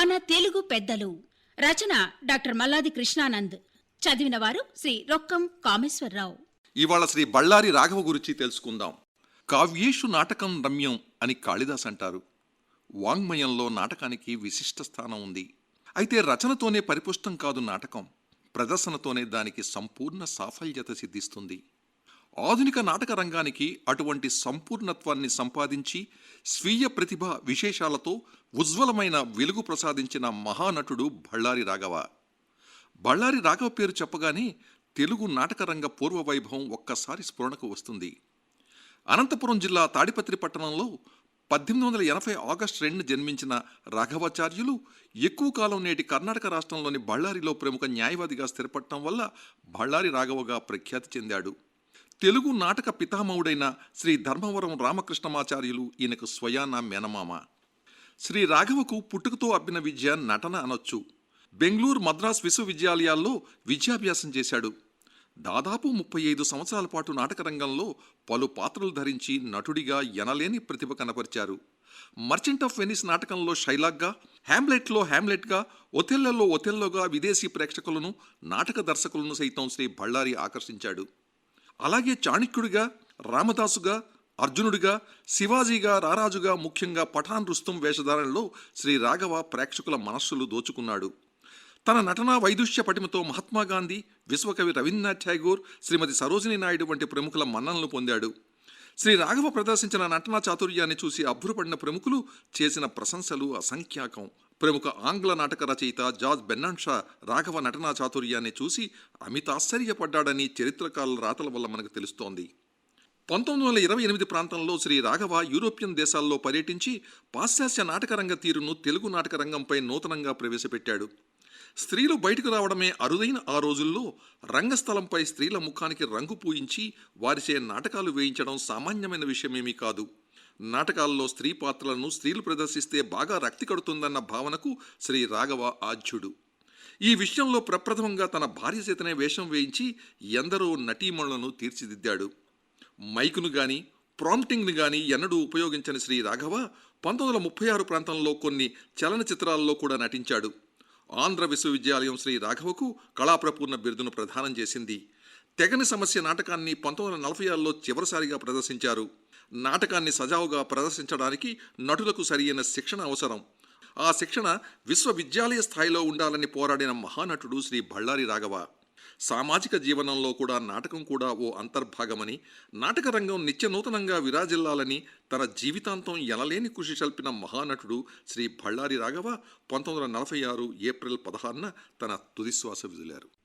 మన తెలుగు పెద్దలు. రచన డాక్టర్ మల్లాది కృష్ణానంద్. చదివిన వారు శ్రీ రొక్కం కామేశ్వరరావు. ఇవాళ శ్రీ బళ్ళారి రాఘవ గురించి తెలుసుకుందాం. కావ్యేషు నాటకం రమ్యం అని కాళిదాస్ అంటారు. వాంగ్మయంలో నాటకానికి విశిష్ట స్థానం ఉంది. అయితే రచనతోనే పరిపుష్టం కాదు నాటకం. ప్రదర్శనతోనే దానికి సంపూర్ణ సాఫల్యత సిద్ధిస్తుంది. ఆధునిక నాటక రంగానికి అటువంటి సంపూర్ణత్వాన్ని సంపాదించి స్వీయ ప్రతిభ విశేషాలతో ఉజ్వలమైన వెలుగు ప్రసాదించిన మహానటుడు బళ్ళారి రాఘవ. బళ్ళారి రాఘవ పేరు చెప్పగానే తెలుగు నాటకరంగ పూర్వ వైభవం ఒక్కసారి స్ఫురణకు వస్తుంది. అనంతపురం జిల్లా తాడిపత్రి పట్టణంలో పద్దెనిమిది వందల ఎనభై ఆగస్టు రెండు జన్మించిన రాఘవాచార్యులు ఎక్కువ కాలం నేటి కర్ణాటక రాష్ట్రంలోని బళ్ళారిలో ప్రముఖ న్యాయవాదిగా స్థిరపడటం వల్ల బళ్ళారి రాఘవగా ప్రఖ్యాతి చెందాడు. తెలుగు నాటక పితామహుడైన శ్రీ ధర్మవరం రామకృష్ణమాచార్యులు ఈయనకు స్వయాన మేనమామ. శ్రీ రాఘవకు పుట్టుకతో అబ్బిన విద్య నటన అనొచ్చు. బెంగళూరు మద్రాస్ విశ్వవిద్యాలయాల్లో విద్యాభ్యాసం చేశాడు. దాదాపు ముప్పై ఐదు సంవత్సరాల పాటు నాటక రంగంలో పలు పాత్రలు ధరించి నటుడిగా ఎనలేని ప్రతిభ కనపరిచారు. మర్చెంట్ ఆఫ్ వెనిస్ నాటకంలో షైలాగ్గా హ్యామ్లెట్లో హ్యామ్లెట్గా ఒథెల్లలో ఒథెల్లోగా విదేశీ ప్రేక్షకులను నాటక దర్శకులను సైతం శ్రీ బళ్ళారి ఆకర్షించాడు. అలాగే చాణక్యుడిగా రామదాసుగా అర్జునుడిగా శివాజీగా రారాజుగా ముఖ్యంగా పఠాన్ రుస్తుం వేషధారణలో శ్రీ రాఘవ ప్రేక్షకుల మనస్సులు దోచుకున్నాడు. తన నటనా వైదుష్య పటిమతో మహాత్మా గాంధీ విశ్వకవి రవీంద్రనాథ్ ఠాగూర్ శ్రీమతి సరోజిని నాయుడు వంటి ప్రముఖుల మన్ననలు పొందాడు. శ్రీ రాఘవ ప్రదర్శించిన నటనా చాతుర్యాన్ని చూసి అబ్బురపడిన ప్రముఖులు చేసిన ప్రశంసలు అసంఖ్యాకం. ప్రముఖ ఆంగ్ల నాటక రచయిత జార్జ్ బెన్నాన్షా రాఘవ నటనా చాతుర్యాన్ని చూసి అమితాశ్చర్యపడ్డాడని చరిత్రకారుల రాతల వల్ల మనకు తెలుస్తోంది. పంతొమ్మిది వందల ఇరవై ఎనిమిది ప్రాంతంలో శ్రీ రాఘవ యూరోపియన్ దేశాల్లో పర్యటించి పాశ్చాత్య నాటకరంగ తీరును తెలుగు నాటక రంగంపై నూతనంగా ప్రవేశపెట్టాడు. స్త్రీలు బయటకు రావడమే అరుదైన ఆ రోజుల్లో రంగస్థలంపై స్త్రీల ముఖానికి రంగు పూయించి వారిచే నాటకాలు వేయించడం సామాన్యమైన విషయమేమీ కాదు. నాటకాల్లో స్త్రీ పాత్రలను స్త్రీలు ప్రదర్శిస్తే బాగా రక్తి కడుతుందన్న భావనకు శ్రీ రాఘవ ఆధ్యుడు. ఈ విషయంలో ప్రప్రథమంగా తన భార్య చేతనే వేషం వేయించి ఎందరో నటీమణులను తీర్చిదిద్దాడు. మైకును గాని ప్రాంప్టింగ్ను గాని ఎన్నడూ ఉపయోగించని శ్రీ రాఘవ పంతొమ్మిది వందల ముప్పై ఆరు ప్రాంతంలో కొన్ని చలనచిత్రాల్లో కూడా నటించాడు. ఆంధ్ర విశ్వవిద్యాలయం శ్రీ రాఘవకు కళాప్రపూర్ణ బిరుదును ప్రదానం చేసింది. తెగని సమస్య నాటకాన్ని పంతొమ్మిది వందల నలభై ఆరులో చివరిసారిగా ప్రదర్శించారు. నాటకాన్ని సజావుగా ప్రదర్శించడానికి నటులకు సరియైన శిక్షణ అవసరం. ఆ శిక్షణ విశ్వవిద్యాలయ స్థాయిలో ఉండాలని పోరాడిన మహానటుడు శ్రీ బళ్ళారి రాఘవ. సామాజిక జీవనంలో కూడా నాటకం కూడా ఓ అంతర్భాగమని నాటక రంగం నిత్య నూతనంగా విరాజిల్లాలని తన జీవితాంతం ఎనలేని కృషి చల్పిన మహానటుడు శ్రీ బళ్ళారి రాఘవ పంతొమ్మిది వందల నలభై ఆరు ఏప్రిల్ పదహారున తన తుదిశ్వాస విదిలారు.